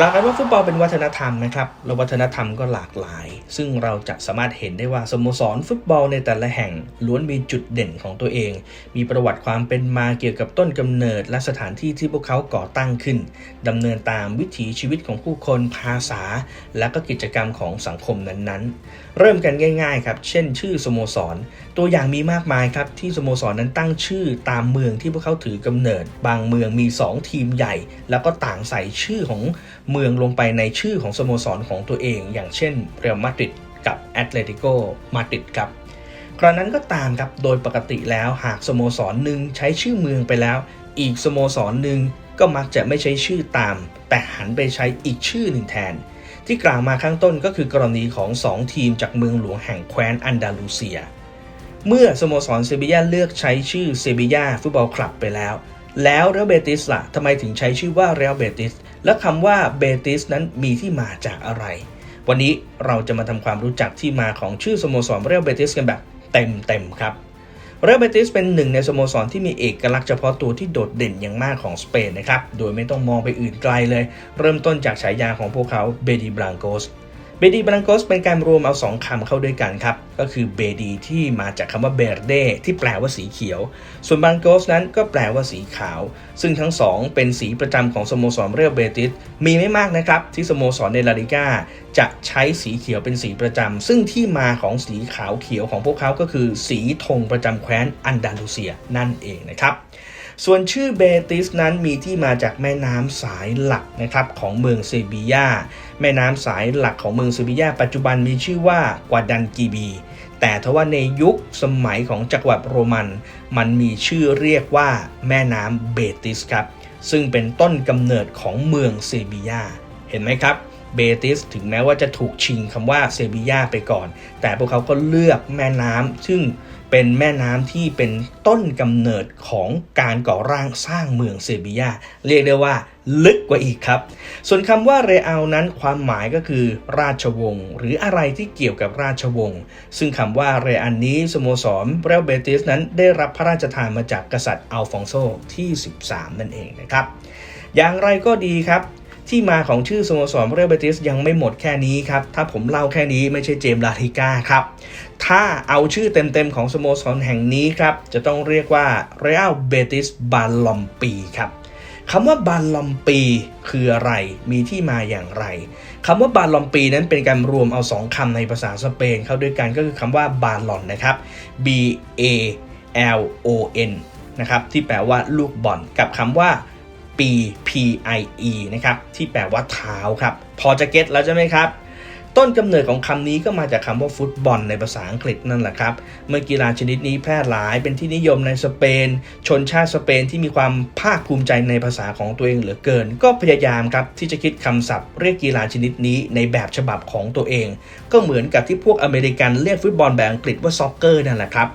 กล่ากันว่าฟุตบอลเป็นวัฒนธรรมนะครับแล้ววัฒนธรรมก็หลากหลาย ซึ่งเราจะสามารถเห็นได้ว่าสโมสรฟุตบอลในแต่ละแห่งล้วนมีจุดเด่นของตัวเอง มีประวัติความเป็นมาเกี่ยวกับต้นกำเนิด และสถานที่ที่พวกเขาก่อตั้งขึ้นดำเนินตามวิถีชีวิตของผู้คนภาษา และก็กิจกรรมของสังคมนั้นๆ เริ่มกันง่ายๆครับเช่น ชื่อสโมสร ตัวอย่างมีมากมายครับที่สโมสรนั้นตั้งชื่อตามเมืองที่พวกเขาถือกำเนิด บางเมืองมี 2 ทีมใหญ่ แล้วก็ต่างใส่ชื่อของเมืองลงไปในชื่อของสโมสรของตัวเอง อย่างเช่นเรอัลมาดริดกับแอตเลติโกมาดริดครับครานั้นก็ตามครับ โดยปกติแล้วหากสโมสรหนึ่งใช้ชื่อเมืองไปแล้ว อีกสโมสรหนึ่งก็มักจะไม่ใช้ชื่อตาม แต่หันไปใช้อีกชื่อหนึ่งแทน ที่กล่าวมาข้างต้นก็คือกรณีของ 2 ทีมจากเมืองหลวงแห่งแคว้นอันดาลูเซีย เมื่อสโมสรเซบียาเลือกใช้ชื่อเซบียาฟุตบอลคลับไปแล้ว แล้วเรอัลเบติสล่ะทำไมถึงใช้ชื่อว่าเรอัลเบติสและคำว่าเบติสนั้นมีที่มาจากอะไร วันนี้เราจะมาทำความรู้จักที่มาของชื่อสโมสรเรอัลเบติสกันแบบเต็มๆครับเรอัลเบติสเป็นหนึ่งในสโมสรที่มีเอกลักษณ์เฉพาะตัวที่โดดเด่นอย่างมากของสเปนนะครับ โดยไม่ต้องมองไปอื่นไกลเลย เริ่มต้นจากฉายาของพวกเขาเบดีบลังโกส เบดีบลังโกสเป็นการรวมเอาสองคำเข้าด้วยกันครับ ก็คือเบดีที่มาจากคำว่าเบรเดที่แปลว่าสีเขียว ส่วนบลังโกสนั้นก็แปลว่าสีขาว ซึ่งทั้งสองเป็นสีประจำของสโมสรเรอัลเบติส มีไม่มากนะครับ ที่สโมสรในลาลิก้าจะใช้สีเขียวเป็นสีประจำซึ่งที่มาของสีขาวเขียวของพวกเขาก็คือ สีธงประจำแคว้นอันดาลูเซียนั่นเองนะครับ ส่วนชื่อเบติสนั้นมีที่มาจากแม่น้ำสายหลักนะครับของเมืองเซบียาแม่น้ำสายหลักของเมืองเซบียาปัจจุบันมีชื่อว่ากวาดันกีบี แต่ทว่าในยุคสมัยของจักรวรรดิโรมัน มันมีชื่อเรียกว่าแม่น้ำเบติสครับซึ่งเป็นต้นกำเนิดของเมืองเซบียาเห็นไหมครับ เบติสถึงแม้ว่าจะถูกชิงคำว่าเซบียาไปก่อน แต่พวกเขาก็เลือกแม่น้ำซึ่งเป็นแม่น้ำที่เป็นต้นกำเนิดของการก่อร่างสร้างเมืองเซบียาเรียกได้ว่าลึกกว่าอีกครับ ส่วนคำว่าเรอัลนั้นความหมายก็คือ ราชวงศ์หรืออะไรที่เกี่ยวกับราชวงศ์ซึ่งคำว่าเรอันนี้สโมสรเรอัลเบติสนั้นได้รับพระราชทานมาจากกษัตริย์อัลฟองโซที่ 13 นั่นเองนะครับ อย่างไรก็ดีครับ ที่มาของชื่อสโมสรเรอัลเบติสยังไม่หมดแค่นี้ครับ ถ้าผมเล่าแค่นี้ไม่ใช่เจมส์ลาทิก้าครับ ถ้าเอาชื่อเต็มๆของสโมสรแห่งนี้ครับ จะต้องเรียกว่า Real Betis Balompi ครับคำว่าบาลอมปีคืออะไร มีที่มาอย่างไรคำว่าบาลอมปีนั้นเป็นการรวมเอาสองคำในภาษาสเปนเข้าด้วยกันก็คือคำว่าบาลอนนะครับ B A L O N นะครับที่แปลว่าลูกบอลกับคำว่า P P I E นะครับที่แปลว่าเท้าครับ พอจะเก็ตแล้วใช่ไหมครับ ต้นกำเนิดของคำนี้ก็มาจากคำว่าฟุตบอลในภาษาอังกฤษนั่นแหละครับ เมื่อกีฬาชนิดนี้แพร่หลายเป็นที่นิยมในสเปน ชนชาติสเปนที่มีความภาคภูมิใจในภาษาของตัวเองเหลือเกิน ก็พยายามครับที่จะคิดคำศัพท์เรียกกีฬาชนิดนี้ในแบบฉบับของตัวเอง ก็เหมือนกับที่พวกอเมริกันเรียกฟุตบอลแบบอังกฤษว่าซ็อกเกอร์นั่นแหละครับ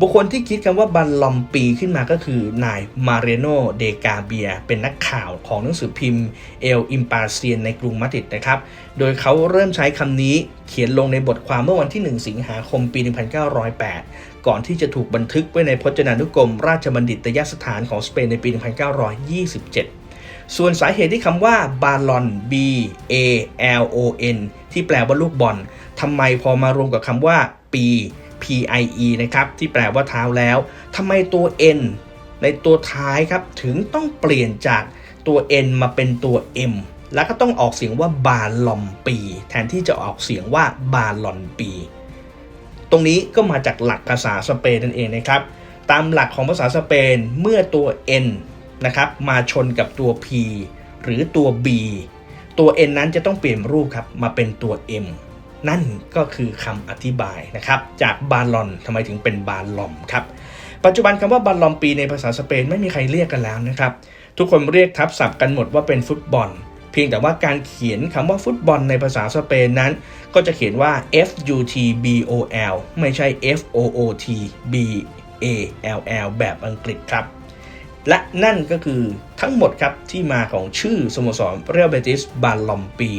บุคคลที่คิดคำว่าบัลลอมปีขึ้นมาก็คือนายมาเรโนเดกาเบีย เป็นนักข่าวของหนังสือพิมพ์เอลอิมปาเซียนในกรุงมาดริดนะครับ โดยเขาเริ่มใช้คำนี้เขียนลงในบทความเมื่อวันที่ 1 สิงหาคมปี 1908 ก่อนที่จะถูกบันทึกไว้ในพจนานุกรม ราชบัณฑิตยสถานของสเปนในปี 1927ส่วนสาเหตุที่คำว่าบาลอน B A L O N ที่แปลว่าลูกบอลทำไมพอมารวมกับคำว่าปี PIE นะครับที่แปลว่าเท้าแล้วทำไมตัว N ในตัวท้ายครับถึงต้องเปลี่ยนจากตัว N มาเป็นตัว M แล้วก็ต้องออกเสียงว่าบาลอมปี แทนที่จะออกเสียงว่าบาลอนปี ตรงนี้ก็มาจากหลักภาษาสเปนนั่นเองนะครับ ตามหลักของภาษาสเปนเมื่อตัว N นะครับมาชนกับตัว P หรือตัว B ตัว N นั้นจะต้องเปลี่ยนรูปครับมาเป็นตัว M นั่นก็คือคำอธิบายนะครับ จากบาลอนทำไมถึงเป็นบาลอมครับ ปัจจุบันคำว่าบาลอมปีในภาษาสเปนไม่มีใครเรียกกันแล้วนะครับ ทุกคนเรียกทับศัพท์กันหมดว่าเป็นฟุตบอล เพียงแต่ว่าการเขียนคำว่าฟุตบอลในภาษาสเปนนั้น ก็จะเขียนว่า F U T B O L ไม่ใช่ F O O T B A L L แบบอังกฤษครับ และนั่นก็คือทั้งหมดครับที่มาของชื่อสโมสรเรอัลเบติสบาลอมปี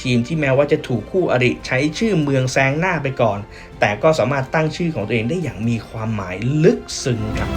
ทีมที่แม้ว่าจะถูกคู่อริใช้ชื่อเมืองแซงหน้าไปก่อน แต่ก็สามารถตั้งชื่อของตัวเองได้อย่างมีความหมายลึกซึ้งครับ